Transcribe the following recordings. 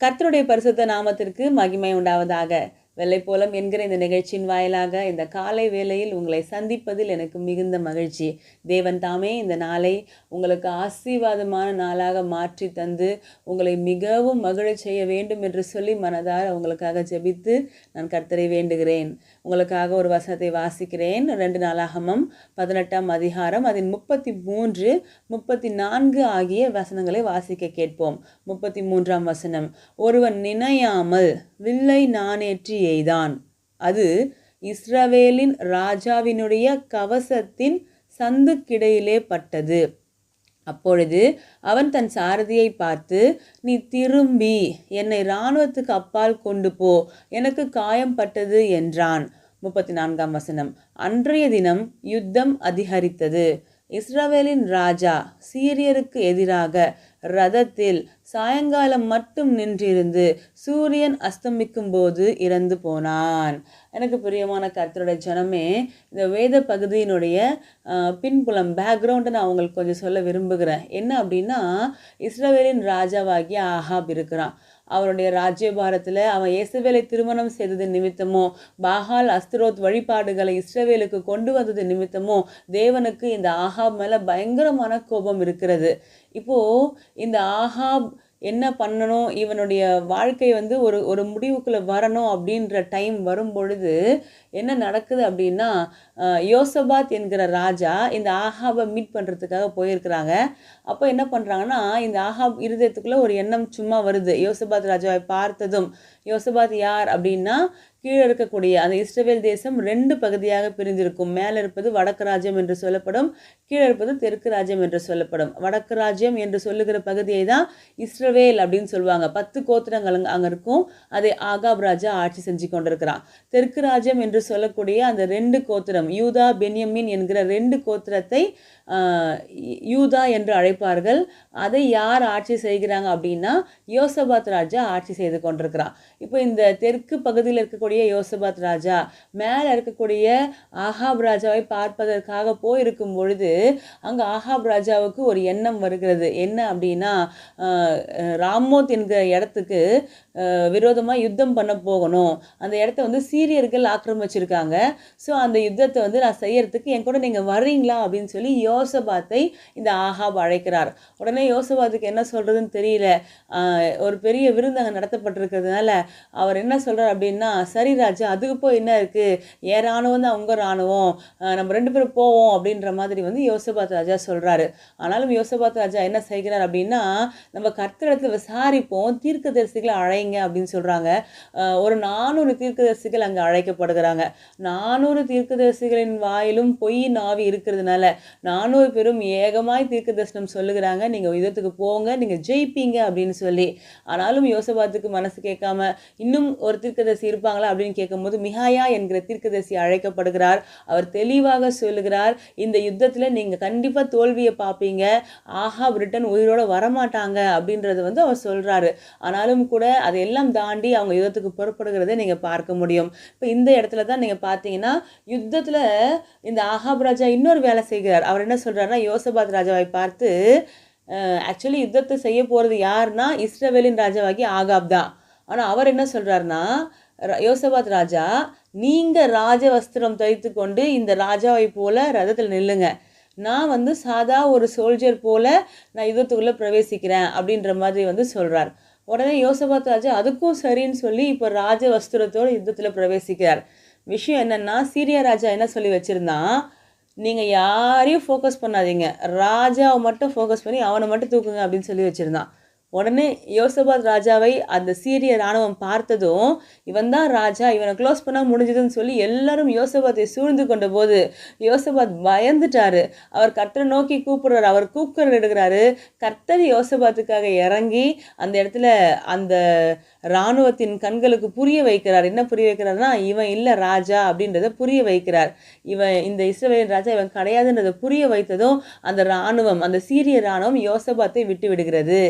கர்த்தருடைய பரிசுத்த நாமத்திற்கு மகிமை உண்டாவதாக. வெள்ளைப்போலம் என்கிற இந்த நிகழ்ச்சியின் வாயிலாக இந்த காலை வேளையில் உங்களை சந்திப்பதில் எனக்கு மிகுந்த மகிழ்ச்சி. தேவன் தாமே இந்த நாளை உங்களுக்கு ஆசீர்வாதமான நாளாக மாற்றி தந்து உங்களை மிகவும் மகிழ செய்ய வேண்டும் என்று சொல்லி மனதார உங்களுக்காக ஜெபித்து நான் கர்த்தரை வேண்டுகிறேன். உங்களுக்காக ஒரு வசனத்தை வாசிக்கிறேன். ரெண்டு நாளாகமம் பதினெட்டாம் அதிகாரம் அதன் முப்பத்தி மூன்று முப்பத்தி நான்கு ஆகிய வசனங்களை வாசிக்க கேட்போம். முப்பத்தி மூன்றாம் வசனம் ஒருவன் நினையாமல் வில்லை நானேற்றி எய்தான். அது இஸ்ரவேலின் ராஜாவினுடைய கவசத்தின் சந்துக்கிடையிலே பட்டது. அப்பொழுது அவன் தன் சாரதியை பார்த்து நீ திரும்பி என்னை இராணுவத்துக்கு அப்பால் கொண்டு போ எனக்கு காயம் பட்டது என்றான். முப்பத்தி நான்காம் வசனம். அன்றைய தினம் யுத்தம் அதிகரித்தது. இஸ்ரவேலின் ராஜா சீரியருக்கு எதிராக ரதத்தில் சாயங்காலம் மட்டும் நின்றிருந்து சூரியன் அஸ்தமிக்கும் போது இறந்து போனான். எனக்கு பிரியமான கர்த்தருடைய ஜனமே இந்த வேத பகுதியினுடைய பின்புலம் பேக்ரவுண்டை நான் உங்களுக்கு கொஞ்சம் சொல்ல விரும்புகிறேன். என்ன அப்படின்னா இஸ்ரவேலின் ராஜாவாகிய ஆஹாப் இருக்கிறான். அவனுடைய ராஜ்யபாரத்தில் அவன் இயேசுவேலை திருமணம் செய்தது நிமித்தமோ பாகால் அஸ்திரோத் வழிபாடுகளை இஸ்ரவேலுக்கு கொண்டு வந்தது நிமித்தமோ தேவனுக்கு இந்த ஆஹாப் மேலே பயங்கரமான கோபம் இருக்கிறது. இப்போது இந்த ஆஹாப் என்ன பண்ணணும்? இவனுடைய வாழ்க்கை வந்து ஒரு ஒரு முடிவுக்குள்ளே வரணும் அப்படின்ற டைம் வரும் பொழுது என்ன நடக்குது அப்படின்னா யோசபாத் என்கிற ராஜா இந்த ஆகாபை மீட் பண்ணுறதுக்காக போயிருக்கிறாங்க. அப்போ என்ன பண்ணுறாங்கன்னா இந்த ஆஹாப் இருதயத்துக்குள்ளே ஒரு எண்ணம் சும்மா வருது. யோசபாத் ராஜாவை பார்த்ததும் யோசபாத் யார் அப்படின்னா கீழே இருக்கக்கூடிய அந்த இஸ்ரவேல் தேசம் ரெண்டு பகுதியாக பிரிந்திருக்கும். மேலே இருப்பது வடக்கு ராஜ்யம் என்று சொல்லப்படும் கீழே இருப்பது தெற்கு ராஜ்யம் என்று சொல்லப்படும். வடக்கு ராஜ்யம் என்று சொல்லுகிற பகுதியை தான் இஸ்ரவேல் அப்படின்னு சொல்லுவாங்க. பத்து கோத்திரங்கள் அங்கே இருக்கும். அதை ஆகாப் ராஜா ஆட்சி செஞ்சு கொண்டிருக்கிறான். தெற்கு ராஜ்யம் என்று சொல்லக்கூடிய அந்த ரெண்டு கோத்திரம் யூதா பென்யமின் என்கிற ரெண்டு கோத்திரத்தை ஆஹ், யூதா என்று அழைப்பார்கள். அதை யார் ஆட்சி செய்கிறாங்க அப்படின்னா யோசபாத் ராஜா ஆட்சி செய்து கொண்டிருக்கிறான். இப்போ இந்த தெற்கு பகுதியில் இருக்கக்கூடிய யோசபாத் ராஜா மேலே இருக்கக்கூடிய ஆஹாப் ராஜாவை பார்ப்பதற்காக போயிருக்கும் பொழுது அங்கே ஆஹாப் ராஜாவுக்கு ஒரு எண்ணம் வருகிறது. என்ன அப்படின்னா ராமோத் என்கிற இடத்துக்கு விரோதமாக யுத்தம் பண்ண போகணும். அந்த இடத்த வந்து சீரியர்கள் ஆக்கிரமிச்சிருக்காங்க ஸோ அந்த யுத்தத்தை வந்து நான் செய்யறதுக்கு என் கூட நீங்கள் வர்றீங்களா? அப்படின்னு சொல்லி யோசபாத்தை இந்த ஆஹாப் அழைக்கிறார். உடனே யோசபாத்துக்கு என்ன சொல்கிறதுன்னு தெரியல. ஒரு பெரிய விருந்து அங்கே நடத்தப்பட்டிருக்கிறதுனால அவர் என்ன சொல்கிறார் அப்படின்னா சரி ராஜா அதுக்கு போய் என்ன இருக்குது ஏன் ராணுவம் தான் உங்கள் ராணுவம் நம்ம ரெண்டு பேரும் போவோம். அப்படின்ற மாதிரி வந்து யோசபாத் ராஜா சொல்கிறாரு ஆனாலும் யோசபாத் ராஜா என்ன செய்கிறார் அப்படின்னா நம்ம கர்த்தரிடத்தில் விசாரிப்போம். தீர்க்கதரிசிகளை அழைங்க. அப்படின்னு சொல்கிறாங்க ஒரு நானூறு தீர்க்கதரிசிகள் அங்கே அழைக்கப்படுகிறாங்க. நானூறு தீர்க்கதரிசிகளின் வாயிலும் பொய் நாவி இருக்கிறதுனால நானூறு பேரும் ஏகமாய் தீர்க்க தரிசனம் சொல்லுகிறாங்க. நீங்கள் யுத்தத்துக்கு போங்க நீங்கள் ஜெயிப்பீங்க அப்படின்னு சொல்லி. ஆனாலும் யோசபாத்துக்கு மனசு கேட்காம இன்னும் ஒரு தீர்க்கதரிசி இருப்பாங்களா அப்படின்னு கேட்கும்போது மிகாயா என்கிற தீர்க்கதரிசி அழைக்கப்படுகிறார். அவர் தெளிவாக சொல்லுகிறார் இந்த யுத்தத்தில் நீங்கள் கண்டிப்பாக தோல்வியை பார்ப்பீங்க. ஆஹா பிரிட்டன் உயிரோட வரமாட்டாங்க அப்படின்றது வந்து அவர் சொல்கிறாரு ஆனாலும் கூட அதையெல்லாம் தாண்டி அவங்க யுத்தத்துக்கு புறப்படுகிறத நீங்கள் பார்க்க முடியும். இப்போ இந்த இடத்துல தான் நீங்கள் பார்த்தீங்கன்னா யுத்தத்தில் இந்த ஆகாப் ராஜா இன்னொரு வேலை செய்கிறார். அவர் என்ன சொல்கிறாருன்னா யோசபாத் ராஜாவை பார்த்து ஆக்சுவலி யுத்தத்தை செய்ய போகிறது யாருன்னா இஸ்ரவேலின் ராஜாவாகி ஆகாப் தான். ஆனால் அவர் என்ன சொல்கிறாருன்னா யோசபாத் ராஜா நீங்கள் ராஜ வஸ்திரம் தைத்து கொண்டு இந்த ராஜாவை போல் ரதத்தில் நில்லுங்க. நான் வந்து சாதா ஒரு சோல்ஜர் போல் நான் யுத்தத்துக்குள்ளே பிரவேசிக்கிறேன் அப்படின்ற மாதிரி வந்து சொல்கிறார் உடனே யோசபாத் ராஜா அதுக்கும் சரின்னு சொல்லி இப்போ ராஜ வஸ்திரத்தோட யுத்தத்தில் பிரவேசிக்கிறார். விஷயம் என்னென்னா சீரிய ராஜா என்ன சொல்லி வச்சுருந்தான் நீங்கள் யாரையும் ஃபோக்கஸ் பண்ணாதீங்க. ராஜாவை மட்டும் ஃபோக்கஸ் பண்ணி அவனை மட்டும் தூக்குங்க அப்படின்னு சொல்லி வச்சுருந்தான் உடனே யோசபாத் ராஜாவை அந்த சீரிய ராணுவம் பார்த்ததும் இவன் தான் ராஜா இவனை க்ளோஸ் பண்ணால் முடிஞ்சதுன்னு சொல்லி எல்லாரும் யோசபாத்தை சூழ்ந்து கொண்ட போது யோசபாத் பயந்துட்டாரு. அவர் கர்த்தரை நோக்கி கூப்பிடுறாரு அவர் கூக்குரல் எடுக்கிறாரு. கர்த்தர் யோசபாத்துக்காக இறங்கி அந்த இடத்துல அந்த இராணுவத்தின் கண்களுக்கு புரிய வைக்கிறார். என்ன புரிய வைக்கிறாருன்னா இவன் இல்லை ராஜா அப்படின்றத புரிய வைக்கிறார். இவன் இந்த இஸ்ரவேல் ராஜா இவன் கிடையாதுன்றதை புரிய வைத்ததும் அந்த இராணுவம் அந்த சீரிய இராணுவம் யோசபாத்தை விட்டு விடுகிறது.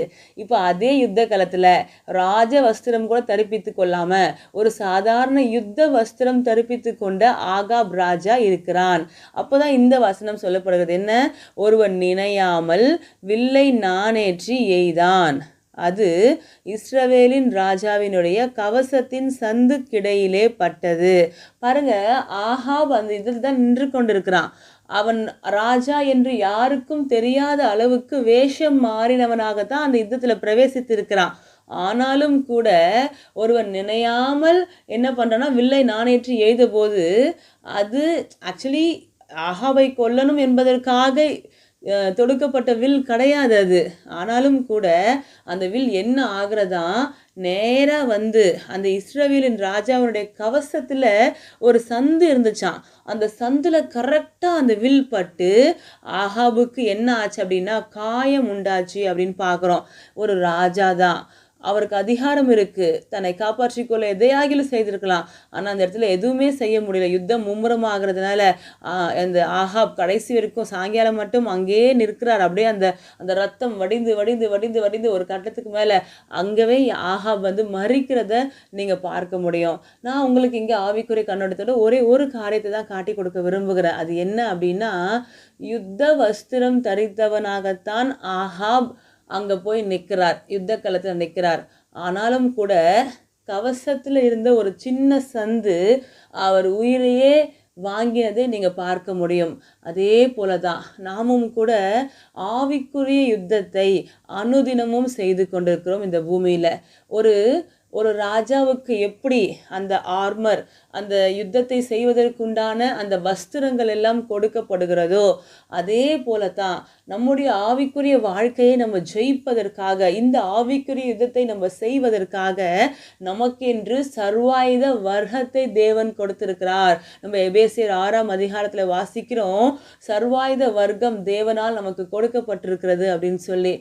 இப்போ அதே யுத்த காலத்தில் ராஜ வஸ்திரம் கூட தரிப்பித்து கொள்ளாமல் ஒரு சாதாரண யுத்த வஸ்திரம் தரிப்பித்து கொண்ட ஆகாப் ராஜா இருக்கிறான். அப்போதான் இந்த வசனம் சொல்லப்படுகிறது. என்ன? ஒருவன் நினையாமல் வில்லை நானேற்றி எய்தான். அது இஸ்ரவேலின் ராஜாவினுடைய கவசத்தின் சந்துக்கிடையிலே பட்டது. பாருங்க ஆஹாப் அந்த இதில் தான் நின்று கொண்டிருக்கிறான். அவன் ராஜா என்று யாருக்கும் தெரியாத அளவுக்கு வேஷம் மாறினவனாகத்தான் அந்த யுத்தத்தில் பிரவேசித்திருக்கிறான். ஆனாலும் கூட ஒருவன் நினையாமல் என்ன பண்ணுறான்னா வில்லை நாணேற்றி எய்த போது அது ஆக்சுவலி ஆகாவை கொல்லணும் என்பதற்காக தொடுக்கப்பட்ட வில் கிடையாது அது. ஆனாலும் கூட அந்த வில் என்ன ஆகுறதா நேராக வந்து அந்த இஸ்ரவேலின் ராஜாவுடைய கவசத்தில் ஒரு சந்து இருந்துச்சாம். அந்த சந்தில் கரெக்டாக அந்த வில் பட்டு ஆஹாபுக்கு என்ன ஆச்சு அப்படின்னா காயம் உண்டாச்சு அப்படின்னு பார்க்குறோம். ஒரு ராஜா தான் அவருக்கு அதிகாரம் இருக்குது தன்னை காப்பாற்றிக்கொள்ள எதையாகிலும் செய்திருக்கலாம். ஆனால் அந்த இடத்துல எதுவுமே செய்ய முடியல. யுத்தம் மும்முரமாகிறதுனால அந்த ஆஹாப் கடைசி வரைக்கும் சாயங்காலம் மட்டும் அங்கேயே நிற்கிறார். அப்படியே அந்த அந்த ரத்தம் வடிந்து வடிந்து வடிந்து வடிந்து ஒரு கட்டத்துக்கு மேலே அங்கவே ஆஹாப் வந்து மறிக்கிறத நீங்கள் பார்க்க முடியும். நான் உங்களுக்கு இங்கே ஆவிக்குறை கண்ணோட்டத்தோட ஒரே ஒரு காரியத்தை தான் காட்டி கொடுக்க விரும்புகிறேன். அது என்ன அப்படின்னா யுத்த வஸ்திரம் தரித்தவனாகத்தான் ஆஹாப் அங்கே போய் நிற்கிறார் யுத்த காலத்தில் நிற்கிறார் ஆனாலும் கூட கவசத்தில் இருந்த ஒரு சின்ன சந்து அவர் உயிரையே வாங்கினதை நீங்கள் பார்க்க முடியும். அதே போல தான் நாமும் கூட ஆவிக்குரிய யுத்தத்தை அனுதினமும் செய்து கொண்டிருக்கிறோம் இந்த பூமியில். ஒரு ஒரு ராஜாவுக்கு எப்படி அந்த ஆர்மர் அந்த யுத்தத்தை செய்வதற்குண்டான அந்த வஸ்திரங்கள் எல்லாம் கொடுக்கப்படுகிறதோ அதே போல தான் நம்முடைய ஆவிக்குரிய வாழ்க்கையை நம்ம ஜெயிப்பதற்காக இந்த ஆவிக்குரிய யுத்தத்தை நம்ம செய்வதற்காக நமக்கென்று சர்வாயுத வர்க்கத்தை தேவன் கொடுத்திருக்கிறார். நம்ம எபேசியர் ஆறாம் அதிகாரத்தில் வாசிக்கிறோம் சர்வாயுத வர்க்கம் தேவனால் நமக்கு கொடுக்கப்பட்டிருக்கிறது அப்படின்னு சொல்லி.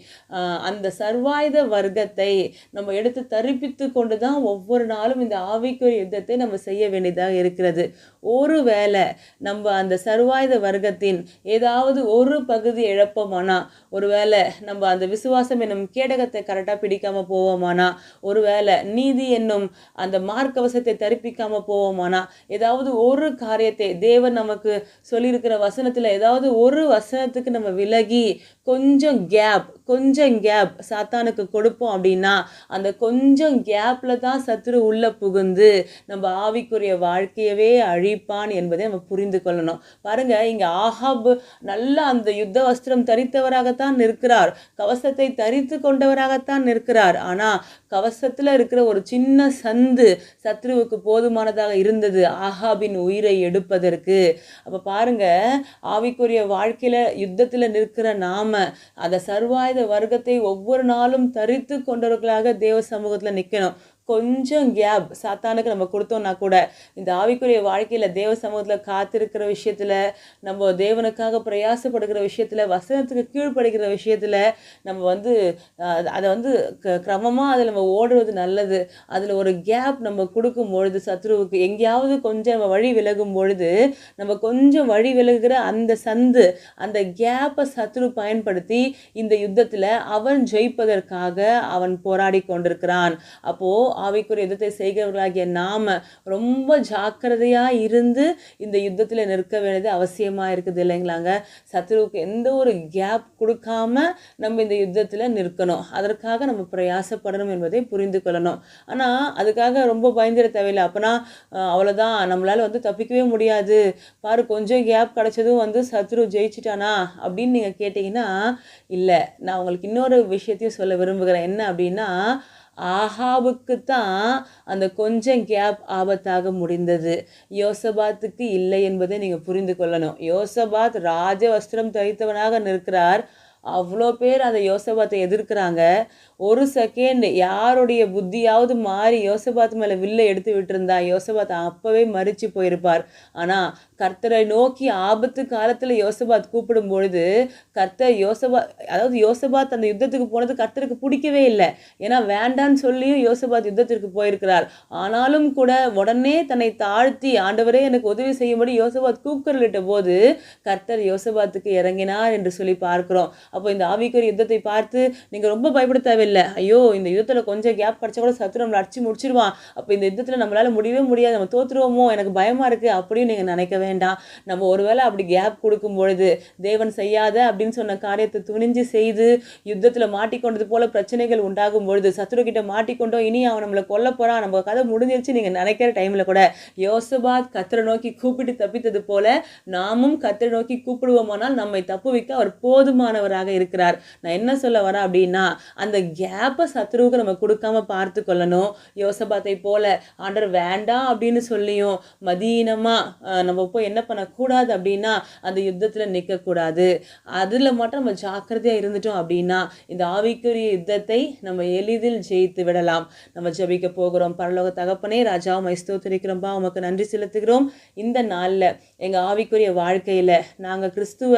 அந்த சர்வாயுத வர்க்கத்தை நம்ம எடுத்து தரிப்பித்து கொண்டு தான் ஒவ்வொரு நாளும் இந்த ஆவிக்குரிய யுத்தத்தை நம்ம செய்ய வேண்டியதாக இருக்கிறது. ஒருவேளை நம்ம அந்த சர்வாயுத வர்க்கத்தின் ஏதாவது ஒரு பகுதி இழப்போமானா ஒருவேளை நம்ம அந்த விசுவாசம் என்னும் கேடகத்தை கரெக்டாக பிடிக்காமல் போவோமானா? ஒருவேளை நீதி என்னும் அந்த மார்க்கவசத்தை தரிப்பிக்காமல் போவோமானா? ஏதாவது ஒரு காரியத்தை தேவன் நமக்கு சொல்லியிருக்கிற வசனத்தில் ஏதாவது ஒரு வசனத்துக்கு நம்ம விலகி கொஞ்சம் கேப் கொஞ்சம் கேப் சாத்தானுக்கு கொடுப்போம் அப்படின்னா அந்த கொஞ்சம் கேப்பில் தான் சத்துரு உள்ளே புகுந்து நம்ம ஆவிக்குரிய வாழ்க்கையவே அழிப்பான் என்பதை நம்ம புரிந்து கொள்ளணும். பாருங்க இங்கே ஆஹாப் நல்லா அந்த யுத்த வஸ்திரம் தரித்தவராகத்தான் நிற்கிறார். கவசத்தை தரித்து கொண்டவராகத்தான் நிற்கிறார். ஆனால் கவசத்தில் இருக்கிற ஒரு சின்ன சந்து சத்ருவுக்கு போதுமானதாக இருந்தது. ஆஹாபின் உயிரை எடுப்பதற்கு. அப்போ பாருங்க ஆவிக்குரிய வாழ்க்கையில் யுத்தத்தில் நிற்கிற நாம அந்த சர்வாயுத வர்க்கத்தை ஒவ்வொரு நாளும் தரித்து கொண்டவர்களாக தேவ சமூகத்தில் நிற்கணும் கொஞ்சம் கேப் சாத்தானுக்கு நம்ம கொடுத்தோம்னா கூட இந்த ஆவிக்குரிய வாழ்க்கையில் தேவ சமூகத்தில் காத்திருக்கிற விஷயத்தில் நம்ம தேவனுக்காக பிரயாசப்படுகிற விஷயத்தில் வசனத்துக்கு கீழ்ப்படுகிற விஷயத்தில் நம்ம வந்து அதை வந்து கிரமமாக அதில் நம்ம ஓடுறது நல்லது. அதில் ஒரு கேப் நம்ம கொடுக்கும் பொழுது சத்ருவுக்கு எங்கேயாவது கொஞ்சம் நம்ம வழி விலகும் பொழுது நம்ம கொஞ்சம் வழி விலகுகிற அந்த சந்து அந்த கேப்பை சத்ரு பயன்படுத்தி இந்த யுத்தத்தில் அவன் ஜெயிப்பதற்காக அவன் போராடி கொண்டிருக்கிறான். அப்போது ஆவிக்குரிய யுத்தத்தை செய்கிறவர்களாகிய நாம ரொம்ப ஜாக்கிரதையாக இருந்து இந்த யுத்தத்தில் நிற்க வேண்டியது அவசியமாக இருக்குது இல்லைங்களாங்க? சத்ருவுக்கு எந்த ஒரு கேப் கொடுக்காம நம்ம இந்த யுத்தத்தில் நிற்கணும். அதற்காக நம்ம பிரயாசப்படணும் என்பதை புரிந்து கொள்ளணும். ஆனால் அதுக்காக ரொம்ப பயந்துட தேவையில்லை. அப்போனா அவ்வளோதான் நம்மளால் வந்து தப்பிக்கவே முடியாது. பாரு கொஞ்சம் கேப் கிடச்சதும் வந்து சத்ரு ஜெயிச்சிட்டானா அப்படின்னு நீங்கள் கேட்டிங்கன்னா இல்லை. நான் உங்களுக்கு இன்னொரு விஷயத்தையும் சொல்ல விரும்புகிறேன். என்ன அப்படின்னா ஆஹாவுக்கு தான் அந்த கொஞ்சம் கேப் ஆபத்தாக முடிந்தது. யோசபாத்துக்கு இல்லை என்பதை நீங்கள் புரிந்து கொள்ளணும். யோசபாத் ராஜ வஸ்திரம் தரித்தவனாக நிற்கிறார். அவ்வளோ பேர் அந்த யோசபாத்தை எதிர்க்கிறாங்க. ஒரு செகண்ட் யாருடைய புத்தியாவது மாறி யோசபாத் மேலே வில்லை எடுத்து விட்டுருந்தா யோசபாத் அப்போவே மறிச்சு போயிருப்பார். ஆனால் கர்த்தரை நோக்கி ஆபத்து காலத்தில் யோசபாத் கூப்பிடும் பொழுது கர்த்தர் யோசபா அதாவது யோசபாத் அந்த யுத்தத்துக்கு போனது கர்த்தருக்கு பிடிக்கவே இல்லை. ஏன்னா வேண்டான்னு சொல்லியும் யோசபாத் யுத்தத்திற்கு போயிருக்கிறார். ஆனாலும் கூட உடனே தன்னை தாழ்த்தி ஆண்டவரே எனக்கு உதவி செய்யும்படி யோசபாத் கூக்குரலிட்ட போது கர்த்தர் யோசபாத்துக்கு இறங்கினார் என்று சொல்லி பார்க்கிறோம். அப்போ இந்த ஆவிக்குரிய யுத்தத்தை பார்த்து நீங்கள் ரொம்ப பயப்பட தேவையில்லை. ஐயோ இந்த யுத்தத்தில் கொஞ்சம் கேப் கிடச்சா கூட சத்து நம்மளை அடிச்சு முடிச்சிருவான். அப்போ இந்த யுத்தத்தில் நம்மளால் முடியவே முடியாது. நம்ம தோத்துருவோமோ எனக்கு பயமாக இருக்குது அப்படின்னு நீங்கள் நினைக்கவே வேண்டாம் நம்ம ஒருவேளை அப்படி கேப் கொடுக்கும் பொழுது தேவன் செய்யாத அப்படின்னு சொன்ன காரியத்தை துணிஞ்சு செய்து யுத்தத்தில் மாட்டிக்கொண்டது போல பிரச்சனைகள் உண்டாகும் பொழுது சத்துருக்கிட்ட மாட்டிக்கொண்டோம் இனி அவன் நம்மளை கொல்ல போகிறான் நம்ம கதை முடிஞ்சிருச்சு. நீங்கள் நினைக்கிற டைமில் கூட யோசபாத் கத்தரை நோக்கி கூப்பிட்டு தப்பித்தது போல நாமும் கத்தரை நோக்கி கூப்பிடுவோமானால் நம்மை தப்புவிக்க அவர் போதுமானவராக இருக்கிறார். நான் என்ன சொல்ல வரேன் அப்படின்னா அந்த கேப்பை சத்ருவுக்கு நம்ம கொடுக்காம பார்த்து கொள்ளணும். யோசபாத்தை போல ஆண்டர் வேண்டாம் அப்படின்னு சொல்லியும் மதீனமாக நம்ம போய் என்ன பண்ணக்கூடாது அப்படின்னா அந்த யுத்தத்தில் நிற்கக்கூடாது அதில் மட்டும் நம்ம ஜாக்கிரதையாக இருந்துட்டோம் அப்படின்னா இந்த ஆவிக்குரிய யுத்தத்தை நம்ம எளிதில் ஜெயித்து விடலாம். நம்ம ஜெபிக்க போகிறோம். பரலோக தகப்பனே ராஜா உமை உமக்கு நன்றி செலுத்துகிறோம். இந்த நாளில் எங்கள் ஆவிக்குரிய வாழ்க்கையில் நாங்கள் கிறிஸ்துவ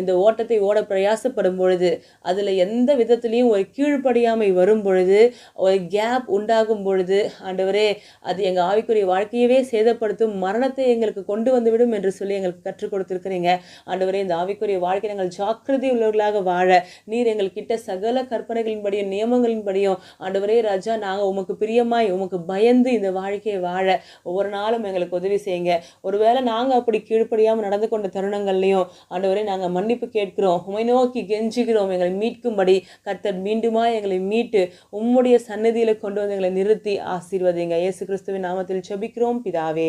இந்த ஓட்டத்தை ஓட பிரயாசப்படும் பொழுது அதில் எந்த விதத்துலேயும் ஒரு கீழ்ப்படியாமை வரும் பொழுது ஒரு கேப் உண்டாகும் பொழுது ஆண்டவரே அது எங்கள் ஆவிக்குரிய வாழ்க்கையவே சேதப்படுத்தும். மரணத்தை எங்களுக்கு கொண்டு வந்துவிடும் என்று சொல்லி எங்களுக்கு கற்றுக் கொடுத்துருக்கிறீங்க. ஆண்டவரே இந்த ஆவிக்குரிய வாழ்க்கை நாங்கள் ஜாக்கிரதை உள்ளவர்களாக வாழ நீர் எங்கள்கிட்ட சகல கற்பனைகளின்படியும் நியமங்களின்படியும் ஆண்டவரே ராஜா நாங்கள் உமக்கு பிரியமாய் உமக்கு பயந்து இந்த வாழ்க்கையை வாழ ஒவ்வொரு நாளும் எங்களுக்கு உதவி செய்யுங்க. ஒருவேளை நாங்கள் அப்படி கீழ்ப்படியாமல் நடந்து கொண்ட தருணங்கள்லையும் ஆண்டவரே நாங்கள் மன்னிப்பு கேட்கிறோம் உமை நோக்கி கெஞ்சுகிறோம் எங்களை மீட்கும்படி கர்த்தர் மீண்டுமா எங்களை மீட்டு உம்முடைய சன்னதியில் கொண்டு வந்து எங்களை நிறுத்தி ஆசீர்வதிங்க. இயேசு கிறிஸ்துவின் நாமத்தில் செபிக்கிறோம் பிதாவே